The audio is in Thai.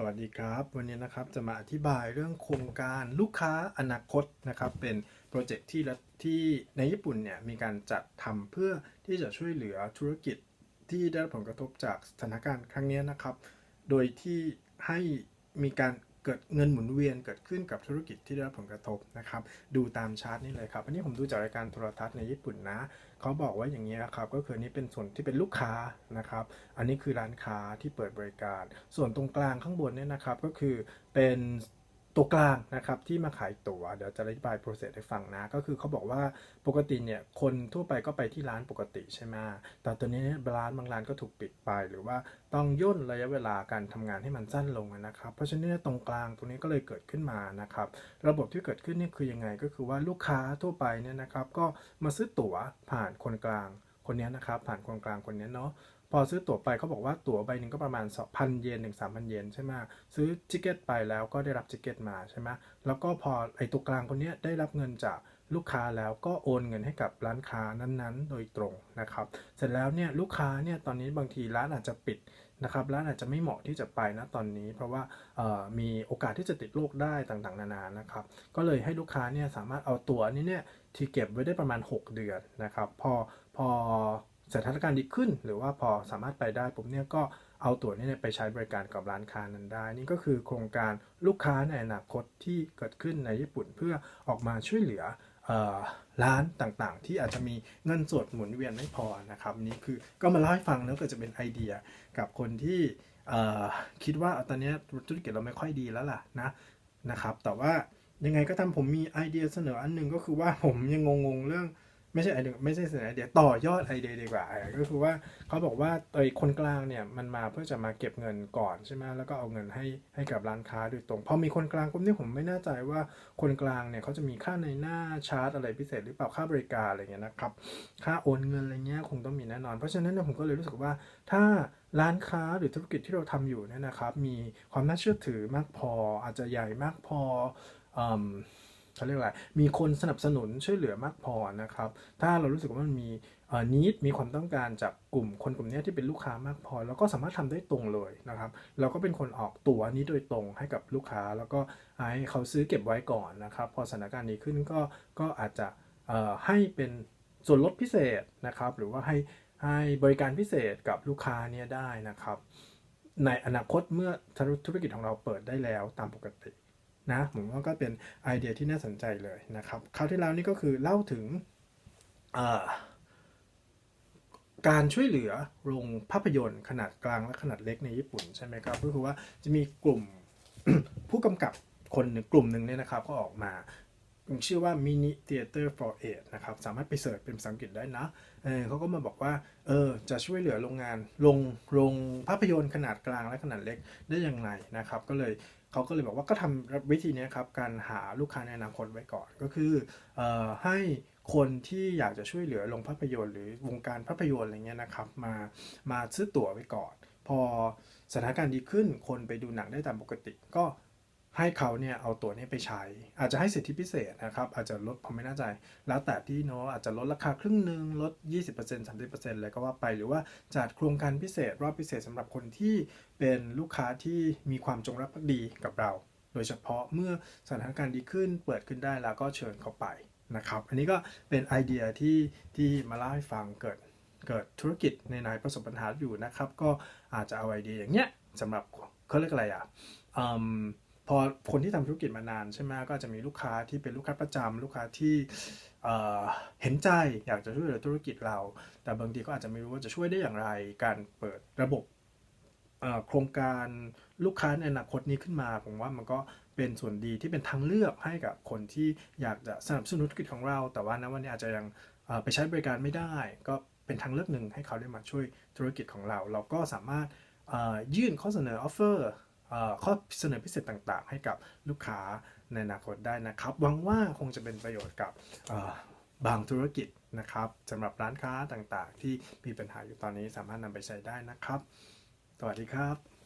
สวัสดีครับ วันนี้นะครับจะมาอธิบายเรื่องโครงการลูกค้าอนาคตนะครับ เป็นโปรเจกต์ที่รัฐที่ในญี่ปุ่นเนี่ยมีการจัดทำเพื่อที่จะช่วยเหลือธุรกิจที่ได้รับผลกระทบจากสถานการณ์ครั้งนี้นะครับ โดยที่ให้มีการ เกิดเงินหมุนเวียนเกิดขึ้นกับธุรกิจที่ได้รับผลกระทบนะครับ ดูตามชาร์ตนี่เลยครับ อันนี้ผมดูจากรายการโทรทัศน์ในญี่ปุ่นนะ เขาบอกว่าอย่างนี้นะครับ ก็คือนนี่เป็นส่วนที่เป็นลูกค้านะครับ อันนี้คือร้านค้าที่เปิดบริการ ส่วนตรงกลางข้างบนเนี่ยนะครับก็คือเป็น ตัวกลางนะครับที่มาขายตั๋วเดี๋ยวจะอธิบาย process ให้ฟังนะ ก็คือเขาบอกว่าปกติเนี่ยคนทั่วไปก็ไปที่ร้านปกติใช่ไหมแต่ตัวนี้เนี่ยร้านบางร้านก็ถูกปิดไป หรือว่าต้องย่นระยะเวลาการทำงานให้มันสั้นลงนะครับ เพราะฉะนั้นตรงกลางตรงนี้ก็เลยเกิดขึ้นมานะครับระบบที่เกิดขึ้นนี่คือยังไงก็คือว่าลูกค้าทั่วไปเนี่ยนะครับก็มาซื้อตั๋วผ่านคนกลางคนนี้นะครับผ่านคนกลางคนนี้เนาะ พอซื้อตั๋วไปเขาบอกว่าตั๋วใบหนึ่งก็ประมาณ2,000เยนถึง3,000 เยนใช่ไหมซื้อจิเกตไปแล้วก็ได้รับจิเกตมาใช่ไหมแล้วก็พอไอ้ตัวกลางคนนี้ได้รับเงินจากลูกค้าแล้วก็โอนเงินให้กับร้านค้านั้นๆ โดยตรงนะครับ เสร็จแล้วเนี่ยลูกค้าเนี่ยตอนนี้บางทีร้านอาจจะปิดนะครับร้านอาจจะไม่เหมาะที่จะไปนะตอนนี้ เพราะว่ามีโอกาสที่จะติดโรคได้ต่างๆ นานานะครับ ก็เลยให้ลูกค้าเนี่ยสามารถเอาตั๋วนี้เนี่ยที่เก็บไว้ได้ประมาณ 6 เดือนนะครับ พอพอ สถานการณ์ดีขึ้น หรือว่าพอสามารถไปได้ผมเนี่ยก็เอาตั๋วนี้ไปใช้บริการกับร้านค้านั้นได้ นี่ก็คือโครงการลูกค้าในอนาคตที่เกิดขึ้นในญี่ปุ่นเพื่อออกมาช่วยเหลือร้านต่างๆ ที่อาจจะมีเงินสดหมุนเวียนไม่พอนะครับนี่คือก็มาเล่าให้ฟังแล้วก็จะเป็นไอเดียกับคนที่คิดว่าตอนนี้ธุรกิจเราไม่ค่อยดีแล้วล่ะนะนะครับ แต่ว่ายังไงก็ตามผมมีไอเดียเสนออันหนึ่งก็คือว่าผมยังงงๆเรื่อง ไม่ใช่ไอเดียไม่ใช่เสนอไอเดียต่อยอดไอเดียดีกว่าก็คือว่าเขาบอกว่าไอคนกลางเนี่ยมันมาเพื่อจะมาเก็บเงินก่อนใช่ไหมแล้วก็เอาเงินให้ให้กับร้านค้าโดยตรงพอมีคนกลางปุ๊บนี่ผมไม่แน่ใจว่าคนกลางเนี่ยเขาจะมีค่าในหน้าชาร์จอะไรพิเศษหรือเปล่าค่าบริการอะไรเงี้ยนะครับค่าโอนเงินอะไรเงี้ยคงต้องมีแน่นอน เพราะฉะนั้นผมก็เลยรู้สึกว่าถ้าร้านค้าหรือธุรกิจที่เราทำอยู่เนี่ยนะครับ มีความน่าเชื่อถือมากพออาจจะใหญ่มากพออ เขาเรียกอะไรมีคนสนับสนุนช่วยเหลือมากพอนะครับ ถ้าเรารู้สึกว่ามันมีเอ่อนิดมีความต้องการจากกลุ่มคนกลุ่มนี้ที่เป็นลูกค้ามากพอ แล้วก็สามารถทำได้ตรงเลยนะครับ เราก็เป็นคนออกตั๋วนี้โดยตรงให้กับลูกค้า แล้วก็ให้เขาซื้อเก็บไว้ก่อนนะครับ พอสถานการณ์นี้ขึ้นก็ก็อาจจะเอ่อให้เป็นส่วนลดพิเศษนะครับ หรือว่าให้ให้บริการพิเศษกับลูกค้าเนี่ยได้นะครับ ในอนาคตเมื่อธุรกิจของเราเปิดได้แล้วตามปกติ นะผมว่าก็เป็นไอเดียที่น่าสนใจเลยนะครับคราวที่แล้วนี่ก็คือเล่าถึงการช่วยเหลือโรงภาพยนตร์ขนาดกลางและขนาดเล็กในญี่ปุ่นใช่ไหมครับก็คือว่าจะมีกลุ่มผู้กำกับคนหนึ่งกลุ่มหนึ่งเนี่ยนะครับก็ออกมาชื่อว่า Mini Theater for Aid นะครับ สามารถไปเสิร์ชเป็นภาษาอังกฤษได้นะเออเขาก็มาบอกว่า เออ จะช่วยเหลือโรงงาน โรง โรงภาพยนตร์ขนาดกลางและขนาดเล็กได้อย่างไรนะครับ ก็เลย เขาก็เลยบอกว่าก็ทำวิธีนี้ครับการหาลูกค้าในอนาคตไว้ก่อน ก็คือออให้คนที่อยากจะช่วยเหลือลงภาพยนตร์ หรือวงการภาพยนตร์อะไรเงี้ยนะครับมามาซื้อตั๋วไว้ก่อน พอสถานการณ์ดีขึ้นคนไปดูหนังได้ตามปกติ ก็ ให้เขาเนี่ยเอาตั๋วนี้ไปใช้ อาจจะให้สิทธิพิเศษนะครับ อาจจะลดผมไม่แน่ใจ แล้วแต่ที่เนาะอาจจะลดราคาครึ่งหนึ่งลด 20% 30%อะไรก็ว่าไปหรือว่าจัดโครงการพิเศษรอบพิเศษสำหรับคนที่เป็นลูกค้าที่มีความจงรักภักดีกับเรา โดยเฉพาะเมื่อสถานการณ์ดีขึ้นเปิดขึ้นได้แล้วก็เชิญเขาไปนะครับ อันนี้ก็เป็นไอเดียที่ที่มาเล่าให้ฟังเกิดเกิดธุรกิจในนายประสบปัญหาอยู่นะครับ ก็อาจจะเอาไอเดียอย่างเงี้ยสำหรับเขาเรียกอะไรอะอืม พอคนที่ทำธุรกิจมานานใช่ไหมก็จะมีลูกค้าที่เป็นลูกค้าประจำลูกค้าที่เเห็นใจอยากจะช่วยเหลือธุรกิจเรา แต่บางทีก็อาจจะไม่รู้ว่าจะช่วยได้อย่างไร การเปิดระบบโครงการลูกค้าในอนาคตนี้ขึ้นมา ผมว่ามันก็เป็นส่วนดีที่เป็นทางเลือกให้กับคนที่อยากจะสนับสนุนธุรกิจของเรา แต่ว่าณวันนี้อาจจะยังไปใช้บริการไม่ได้ ก็เป็นทางเลือกหนึ่งให้เขาได้มาช่วยธุรกิจของเรา เราก็สามารถยื่นข้อเสนอออฟเฟอร์ ข้อเสนอพิเศษต่างๆ ให้กับลูกค้าในอนาคตได้นะครับ หวังว่าคงจะเป็นประโยชน์กับบางธุรกิจนะครับสำหรับร้านค้าต่างๆ ที่มีปัญหาอยู่ตอนนี้สามารถนำไปใช้ได้นะครับ สวัสดีครับ